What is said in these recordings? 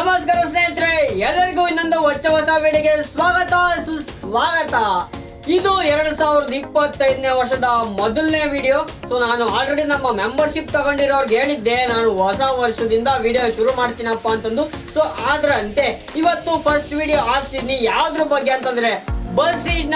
ನಮಸ್ಕಾರ ಸ್ನೇಹಿತರೆ ಎಲ್ಲರಿಗೂ ಇನ್ನೊಂದು ಹೊಚ್ಚ ಹೊಸ ವಿಡಿಯೋಗೆ ಸ್ವಾಗತ, ಸುಸ್ವಾಗತ. ಇದು ಎರಡ್ ಸಾವಿರದ ಇಪ್ಪತ್ತೈದನೇ ವರ್ಷದ ಮೊದಲನೇ ವಿಡಿಯೋ ಸೊ ನಾನು ಆಲ್ರೆಡಿ ನಮ್ಮ ಮೆಂಬರ್ಶಿಪ್ ತಗೊಂಡಿರೋರ್ಗೆ ಹೇಳಿದ್ದೆ, ನಾನು ಹೊಸ ವರ್ಷದಿಂದ ವಿಡಿಯೋ ಶುರು ಮಾಡ್ತೀನಪ್ಪ ಅಂತಂದು. ಸೊ ಆದ್ರಂತೆ, ಇವತ್ತು ಫಸ್ಟ್ ವಿಡಿಯೋ ಹಾಕ್ತೀನಿ. ಯಾವ್ದ್ರ ಬಗ್ಗೆ ಅಂತಂದ್ರೆ ಬಸ್ನ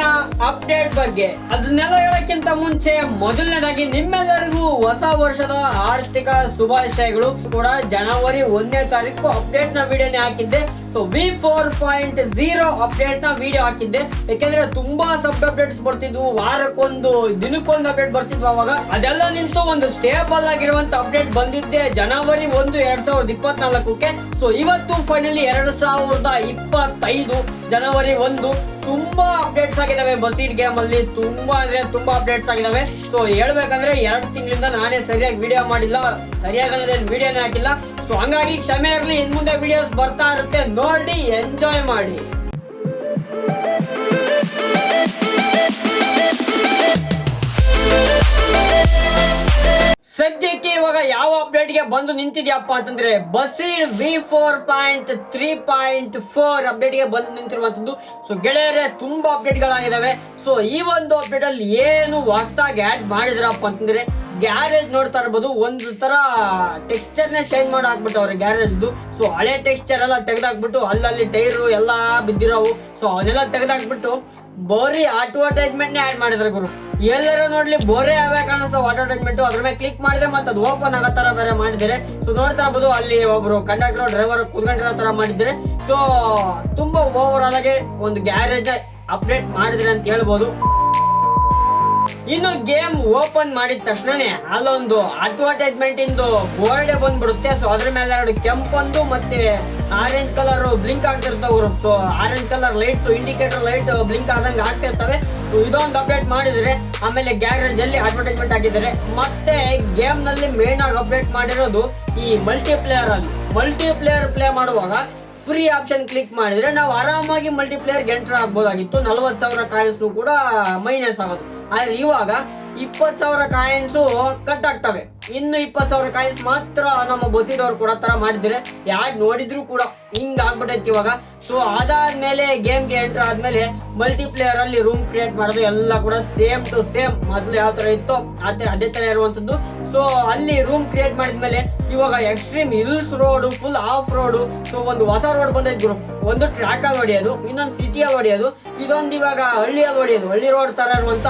ಅಪ್ಡೇಟ್ ಬಗ್ಗೆ. ಅದನ್ನೆಲ್ಲ ಹೇಳಕ್ಕಿಂತ ಮುಂಚೆ ಮೊದಲನೇದಾಗಿ ನಿಮ್ಮೆಲ್ಲರಿಗೂ ಹೊಸ ವರ್ಷದ ಆರ್ಥಿಕ ಶುಭಾಶಯಗಳು. ಕೂಡ ಜನವರಿ ಒಂದನೇ ತಾರೀಕು ಅಪ್ಡೇಟ್ನ ವಿಡಿಯೋನೇ ಹಾಕಿದ್ದೆ. So V four point zero ಅಪ್ಡೇಟ್ನ video ಹಾಕಿದ್ದೆ. ಯಾಕೆಂದ್ರೆ ತುಂಬಾ ಸಬ್ ಅಪ್ಡೇಟ್ಸ್ ಬರ್ತಿದ್ವು. ವಾರಕ್ಕೊಂದು, ದಿನಕ್ಕೊಂದು ಅಪ್ಡೇಟ್ ಬರ್ತಿದ್ವು ಅವಾಗ. ಅದೆಲ್ಲ ನಿಂತು ಒಂದು ಸ್ಟೇಬಲ್ ಆಗಿರುವಂತ ಅಪ್ಡೇಟ್ ಬಂದಿದ್ದೆ ಜನವರಿ ಒಂದು, ಎರಡ್ ಸಾವಿರದ ಇಪ್ಪತ್ನಾಲ್ಕಕ್ಕೆ. ಸೊ ಇವತ್ತು ಫೈನಲಿ ಎರಡ್ ಸಾವಿರದ ಇಪ್ಪತ್ತೈದು, ಜನವರಿ ಒಂದು. ತುಂಬಾ ಅಪ್ಡೇಟ್ಸ್ ಆಗಿದಾವೆ ಬಸೀಟ್ ಗೇಮ್ ಅಲ್ಲಿ. ತುಂಬಾ ಅಂದ್ರೆ ತುಂಬಾ ಅಪ್ಡೇಟ್ಸ್ ಆಗಿದಾವೆ. ಸೊ ಹೇಳ್ಬೇಕಂದ್ರೆ ಎರಡು ತಿಂಗಳಿಂದ ನಾನೇ ಸರಿಯಾಗಿ ವಿಡಿಯೋ ಮಾಡಿಲ್ಲ. ಸರಿಯಾಗಿ ಅನ್ನೋದೇನು ವಿಡಿಯೋನೇ ಹಾಕಿಲ್ಲ. ಸೊ ಹಂಗಾಗಿ ಕ್ಷಮೆ ಇರಲಿ. ಇನ್ ಮುಂದೆ ವಿಡಿಯೋಸ್ ಬರ್ತಾ ಇರುತ್ತೆ. ನೋಡಿ ಎಂಜಾಯ್ ಮಾಡಿ. ಇವಾಗ ಯಾವ ಅಪ್ಡೇಟ್ಗೆ ಬಂದು ನಿಂತಿದ್ಯಪ್ಪ ಅಂತಂದ್ರೆ Basheer V four point three point four ಅಪ್ಡೇಟ್ಗೆ ಬಂದು ನಿಂತಿರುವಂತದ್ದು ಸೊ ಗೆಳೆಯರೆ, ತುಂಬಾ ಅಪ್ಡೇಟ್ ಗಳಾಗಿದಾವೆ. ಸೊ ಈ ಒಂದು ಅಪ್ಡೇಟ್ ಅಲ್ಲಿ ಏನು ಹೊಸದಾಗಿ ಆಡ್ ಮಾಡಿದ್ರಪ್ಪ ಅಂತಂದ್ರೆ ಗ್ಯಾರೇಜ್ ನೋಡ್ತಾ ಇರ್ಬೋದು. ಒಂದು ತರ ಟೆಕ್ಸ್ಚರ್ ನೇ ಚೇಂಜ್ ಮಾಡಿ ಹಾಕ್ಬಿಟ್ಟವ್ರೆ ಗ್ಯಾರೇಜ್ ಸೊ ಹಳೆ ಟೆಕ್ಸ್ಚರ್ ಎಲ್ಲ ತೆಗೆದಾಕ್ಬಿಟ್ಟು ಅಲ್ಲಲ್ಲಿ ಟೈರು ಎಲ್ಲ ಬಿದ್ದಿರೋವು. ಸೊ ಅವನ್ನೆಲ್ಲ ತೆಗೆದಾಕ್ಬಿಟ್ಟು ಬರೀ ಅಡ್ವರ್ಟೈಸ್ಮೆಂಟ್ ನೇ ಆಡ್ ಮಾಡಿದ್ರೆ ಗುರು. ಎಲ್ಲರ ನೋಡ್ಲಿ, ಬೋರೆ ಯಾವ್ಯಾವ ವಾಟರ್ ಟ್ರೀಟ್ಮೆಂಟ್ ಅದ್ರ ಮೇಲೆ ಕ್ಲಿಕ್ ಮಾಡಿದ್ರೆ ಮತ್ತೆ ಅದು ಓಪನ್ ಆಗೋ ತರ ಬೇರೆ ಮಾಡಿದ್ರೆ ಸೊ ನೋಡ್ತಾ ಇರ್ಬೋದು ಅಲ್ಲಿ ಒಬ್ರು ಕಂಡಕ್ಟರ್ ಡ್ರೈವರ್ ಕುತ್ಕೊಂಡಿರೋ ತರ ಮಾಡಿದ್ರೆ ಸೊ ತುಂಬಾ ಓವರ್ ಆಲ್ ಆಗಿ ಒಂದು ಗ್ಯಾರೇಜ್ ಅಪ್ಡೇಟ್ ಮಾಡಿದ್ರೆ ಅಂತ ಹೇಳ್ಬೋದು. ಇನ್ನು ಗೇಮ್ ಓಪನ್ ಮಾಡಿದ ತಕ್ಷಣನೇ ಅಲ್ಲೊಂದು ಅಡ್ವರ್ಟೈಸ್ಮೆಂಟ್ ಇಂದು ಬೋರ್ಡ್ ಬಂದ್ಬಿಡುತ್ತೆ. ಸೊ ಅದ್ರ ಮೇಲೆ ಎರಡು ಕೆಂಪೊಂದು ಮತ್ತೆ orange colour blink ಆಗ್ತಿರ್ತಾವ್ರು so orange colour lights indicator light blink ಆದಂಗೆ ಆಗ್ತಿರ್ತವೆ ಸೊ ಇದೊಂದು ಅಪ್ಡೇಟ್ ಮಾಡಿದ್ರೆ ಆಮೇಲೆ ಗ್ಯಾರೇಜ್ ಅಲ್ಲಿ ಅಡ್ವರ್ಟೈಸ್ಮೆಂಟ್ ಹಾಕಿದ್ದಾರೆ. ಮತ್ತೆ ಗೇಮ್ನಲ್ಲಿ ಮೇನ್ ಆಗಿ ಅಪ್ಡೇಟ್ ಮಾಡಿರೋದು ಈ ಮಲ್ಟಿ ಪ್ಲೇಯರ್ ಅಲ್ಲಿ. ಮಲ್ಟಿ ಪ್ಲೇಯರ್ ಪ್ಲೇ ಮಾಡುವಾಗ ಫ್ರೀ ಆಪ್ಷನ್ ಕ್ಲಿಕ್ ಮಾಡಿದ್ರೆ ನಾವು ಆರಾಮಾಗಿ ಮಲ್ಟಿಪ್ಲೇಯರ್ ಎಂಟರ್ ಆಗ್ಬೋದಾಗಿತ್ತು. ನಲವತ್ತು ಸಾವಿರ ಕಾಯಿನ್ಸ್ ಕೂಡ ಮೈನಸ್ ಆಗೋದು. ಆದ್ರೆ ಇವಾಗ ಇಪ್ಪತ್ತು ಸಾವಿರ ಕಾಯಿನ್ಸು ಕಟ್ ಆಗ್ತವೆ. ಇನ್ನು ಇಪ್ಪತ್ತು ಸಾವಿರ ಕಾಯಿನ್ಸ್ ಮಾತ್ರ ನಮ್ಮ ಬಸ್ಸಿದವ್ರು ಕೊಡೋ ತರ ಮಾಡಿದ್ರೆ, ಯಾರು ನೋಡಿದ್ರು ಕೂಡ ಹಿಂಗ್ ಆಗ್ಬಿಟ್ಟೈತಿ ಇವಾಗ. ಸೊ ಅದಾದ್ಮೇಲೆ ಗೇಮ್ಗೆ ಎಂಟರ್ ಆದ್ಮೇಲೆ ಮಲ್ಟಿಪ್ಲೇಯರ್ ಅಲ್ಲಿ ರೂಮ್ ಕ್ರಿಯೇಟ್ ಮಾಡೋದು ಎಲ್ಲ ಕೂಡ ಸೇಮ್ ಟು ಸೇಮ್ ಮೊದಲು ಯಾವ ತರ ಇತ್ತು ಅದೇ ಅದೇ ತರ ಇರುವಂತದ್ದು ಸೊ ಅಲ್ಲಿ ರೂಮ್ ಕ್ರಿಯೇಟ್ ಮಾಡಿದ್ಮೇಲೆ ಇವಾಗ extreme hills road full off road so ಒಂದು ಹೊಸ ರೋಡ್ ಬಂದೈತೆ ಗುರು. ಒಂದು ಟ್ರ್ಯಾಕ್ ಅಲ್ಲಿ ಹೊಡೆಯೋದು, ಇನ್ನೊಂದು ಸಿಟಿಯಲ್ಲಿ ಹೊಡೆಯೋದು, ಇದೊಂದು ಇವಾಗ ಹಳ್ಳಿ ಹಳ್ಳಿಯಲ್ಲಿ ಹೊಡೆಯೋದು. ಹಳ್ಳಿ ರೋಡ್ ತರ ಇರುವಂತ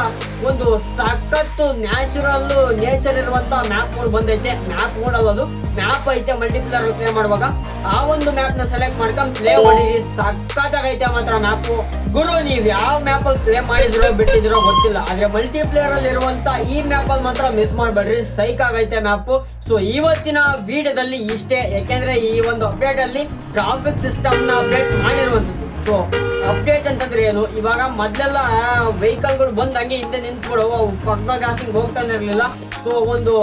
ಒಂದು ಸಖತ್ತು ನ್ಯಾಚುರಲ್ ನೇಚರ್ ಇರುವಂತ ಮ್ಯಾಪ್ ಮೋಡ್ ಬಂದೈತೆ. ಮ್ಯಾಪ್ ಮೋಡ್ ಅಲ್ಲದು ಮ್ಯಾಪ್ ಐತೆ ಮಲ್ಟಿಪ್ಲರ್ ಪ್ಲೇ ಮಾಡುವಾಗ. ಆ ಒಂದು ಮ್ಯಾಪ್ನ ಸೆಲೆಕ್ಟ್ ಮಾಡ್ಕೊಂಡು ಪ್ಲೇ ಹೊಡೀರಿ ಸಖತ್ತಾಗೈತೆ ಮಾತ್ರ ಮ್ಯಾಪ್. ಗುರು, ನೀವು ಯಾವ ಮ್ಯಾಪ್ ಅಲ್ಲಿ ಪ್ಲೇ ಮಾಡಿದ್ರೋ, ಬಿಟ್ಟಿದ್ರೋ ಗೊತ್ತಿಲ್ಲ. ಆದ್ರೆ ಮಲ್ಟಿಪ್ಲೇಯರ್ ಅಲ್ಲಿ ಇರುವಂತ ಈ ಮ್ಯಾಪ್ ಅಲ್ಲಿ ಮಾತ್ರ ಮಿಸ್ ಮಾಡಬೇಡ್ರಿ. ಸೈಕ್ ಆಗೈತೆ ಮ್ಯಾಪ್. ಸೊ ಇವತ್ತಿನ ವಿಡಿಯೋದಲ್ಲಿ ಇಷ್ಟೇ. ಯಾಕೆಂದ್ರೆ ಈ ಒಂದು ಅಪ್ಡೇಟ್ ಅಲ್ಲಿ ಟ್ರಾಫಿಕ್ ಸಿಸ್ಟಮ್ನ ಅಪ್ಡೇಟ್ ಮಾಡಿರುವಂತದ್ದು ಸೊ ಅಪ್ಡೇಟ್ ಅಂತಂದ್ರೆ ಏನು? ಇವಾಗ ಮೊದಲೆಲ್ಲ ವೆಹಿಕಲ್ಗಳು ಬಂದಂಗೆ ಹಂಗೆ ಹಿಂದೆ ನಿಂತ್ಬಿಡವು. ಪಕ್ಕದ ಗಾಸಿಂಗ್ ಹೋಗ್ತಾನೆ ಇರಲಿಲ್ಲ. ಸೊ ಒಂದು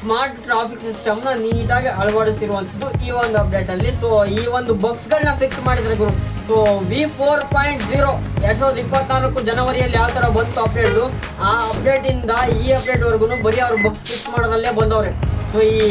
ಸ್ಮಾರ್ಟ್ ಟ್ರಾಫಿಕ್ ಸಿಸ್ಟಮ್ನ ನೀಟಾಗಿ ಅಳವಡಿಸಿರುವಂಥದ್ದು ಈ ಒಂದು ಅಪ್ಡೇಟ್ ಅಲ್ಲಿ. ಸೊ ಈ ಒಂದು ಬಗ್ಸ್ಗಳನ್ನ ಫಿಕ್ಸ್ ಮಾಡಿದ್ರೆ ಗುರು. So V four point zero ಎರಡು ಸಾವಿರದ ಇಪ್ಪತ್ನಾಲ್ಕು ಜನವರಿಯಲ್ಲಿ ಯಾವ ಥರ ಬಂತು ಅಪ್ಡೇಟು ಆ ಅಪ್ಡೇಟ್ ಇಂದ ಈ ಅಪ್ಡೇಟ್ ವರ್ಗು ಬರೀ ಅವ್ರು ಬಗ್ಸ್ ಫಿಕ್ಸ್ ಮಾಡೋದಲ್ಲೇ ಬಂದವ್ರೆ. ಸೊ ಈ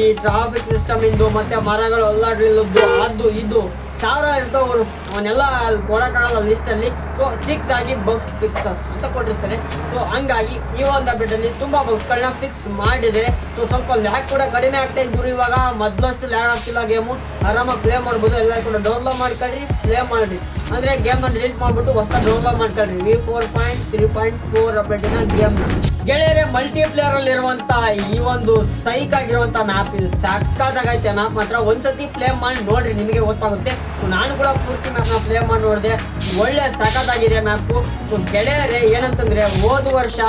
ಈ ಟ್ರಾಫಿಕ್ ಸಿಸ್ಟಮ್ ಇಂದು ಮತ್ತೆ ಮರಗಳು ಅಲ್ಲಾಡ್ಲಿಲ್ಲದ್ದು ಅದು ಇದು ಸಾವಿರ ಇರ್ತಾವ್ರು. ಅವನ್ನೆಲ್ಲ ಅಲ್ಲಿ ಕೊಡಕ್ಕಾಗಲ್ಲ ಲಿಸ್ಟ್ ಅಲ್ಲಿ. ಸೊ ಚಿಕ್ಕದಾಗಿ ಬಗ್ಸ್ ಫಿಕ್ಸ್ ಅಂತ ಕೊಟ್ಟಿರ್ತಾರೆ. ಸೊ ಹಂಗಾಗಿ ಈ ಒಂದು ಅಪ್ಡೇಟ್ ಅಲ್ಲಿ ತುಂಬಾ ಬಗ್ಸ್ ಗಳನ್ನ ಫಿಕ್ಸ್ ಮಾಡಿದ್ರೆ ಸೊ ಸ್ವಲ್ಪ ಲ್ಯಾಕ್ ಕೂಡ ಕಡಿಮೆ ಆಗ್ತಾ ಇದ್ರು ಇವಾಗ. ಮೊದ್ಲಷ್ಟು ಲ್ಯಾಕ್ ಆಗ್ತಿಲ್ಲ, ಗೇಮು. ಆರಾಮಾಗಿ ಪ್ಲೇ ಮಾಡ್ಬೋದು. ಎಲ್ಲರೂ ಕೂಡ ಡೌನ್ಲೋಡ್ ಮಾಡ್ಕೊಳ್ರಿ ಪ್ಲೇ ಮಾಡ್ರಿ. ಅಂದ್ರೆ ಗೇಮ್ ರಿಲೀಸ್ ಮಾಡ್ಬಿಟ್ಟು ಹೊಸ ಡೌನ್ಲೋಡ್ ಮಾಡ್ಕೊಳ್ರಿ V four point three point four ಅಪ್ಡೇಟಿನ game. ಗೆಳೆಯರೆ ಮಲ್ಟಿಪ್ಲೇಯರ್ ಅಲ್ಲಿ ಇರುವಂತ ಈ ಒಂದು ಸೈಕ್ ಆಗಿರುವಂತ ಮ್ಯಾಪ್ ಇದು ಸಕ್ಕತ್ತಾಗೈತೆ ಮ್ಯಾಪ್ ಮಾತ್ರ ಒಂದ್ಸತಿ ಪ್ಲೇ ಮಾಡಿ ನೋಡ್ರಿ, ನಿಮಗೆ ಗೊತ್ತಾಗುತ್ತೆ. ಸೊ ನಾನು ಕೂಡ ಪೂರ್ತಿ ಮ್ಯಾಪ್ನ ಪ್ಲೇ ಮಾಡಿ ನೋಡಿದೆ. ಒಳ್ಳೆ ಸಖತ್ತಾಗಿದೆ ಮ್ಯಾಪ್ ಸೊ ಗೆಳೆಯರೆ, ಏನಂತಂದ್ರೆ ಹೋದ ವರ್ಷ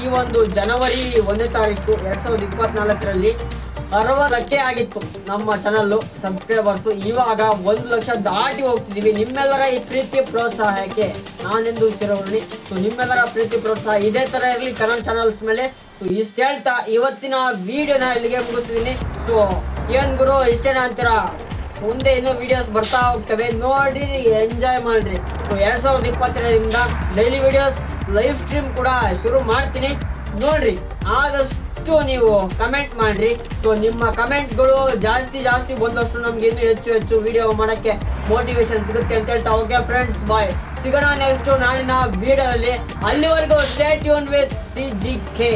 ಈ ಒಂದು ಜನವರಿ ಒಂದನೇ ತಾರೀಕು ಎರಡ್ ಸಾವಿರದ ಇಪ್ಪತ್ನಾಲ್ಕರಲ್ಲಿ ಅರವತ್ತಕ್ಕೆ ಆಗಿತ್ತು ನಮ್ಮ ಚಾನಲ್ ಸಬ್ಸ್ಕ್ರೈಬರ್ಸ್ ಇವಾಗ ಒಂದು ಲಕ್ಷ ದಾಟಿ ಹೋಗ್ತಿದೀವಿ. ನಿಮ್ಮೆಲ್ಲರ ಈ ಪ್ರೀತಿ, ಪ್ರೋತ್ಸಾಹಕ್ಕೆ ನಾನೆಂದು ಚಿರವರ್ಣಿ ಸೊ ನಿಮ್ಮೆಲ್ಲರ ಪ್ರೀತಿ, ಪ್ರೋತ್ಸಾಹ ಇದೇ ತರ ಇರಲಿ ಕನ್ನಡ ಚಾನಲ್ಸ್ ಮೇಲೆ. ಸೊ ಇಷ್ಟ ಹೇಳ್ತಾ ಇವತ್ತಿನ ವಿಡಿಯೋನ ಇಲ್ಲಿಗೆ ಮುಗಿಸ್ತೀನಿ. ಸೊ ಏನ್ ಗುರು, ಇಷ್ಟೇನ ಅಂತೀರಾ? ಮುಂದೆ ಇನ್ನೂ ವಿಡಿಯೋಸ್ ಬರ್ತಾ ಹೋಗ್ತವೆ. ನೋಡಿ ಎಂಜಾಯ್ ಮಾಡ್ರಿ. ಸೊ ಎರಡ್ ಸಾವಿರದ ಇಪ್ಪತ್ತೆರಡರಿಂದ ಡೈಲಿ ವಿಡಿಯೋಸ್ ಲೈವ್ ಸ್ಟ್ರೀಮ್ ಕೂಡ ಶುರು ಮಾಡ್ತೀನಿ. ನೋಡ್ರಿ, ಆದಷ್ಟು ಆದಷ್ಟು ನೀವು ಕಮೆಂಟ್ ಮಾಡ್ರಿ. ಸೊ ನಿಮ್ಮ ಕಮೆಂಟ್ಗಳು ಜಾಸ್ತಿ ಜಾಸ್ತಿ ಬಂದಷ್ಟು ನಮ್ಗೆ ಇನ್ನು ಹೆಚ್ಚು ಹೆಚ್ಚು ವಿಡಿಯೋ ಮಾಡಕ್ಕೆ ಮೋಟಿವೇಶನ್ ಸಿಗುತ್ತೆ ಅಂತ ಹೇಳ್ತಾ ಓಕೆ ಫ್ರೆಂಡ್ಸ್ ಬಾಯ್ ಸಿಗೋಣ ನೆಕ್ಸ್ಟ್ ನಾಳಿನ ವಿಡಿಯೋದಲ್ಲಿ ಅಲ್ಲಿವರೆಗೂ stay tune with C G K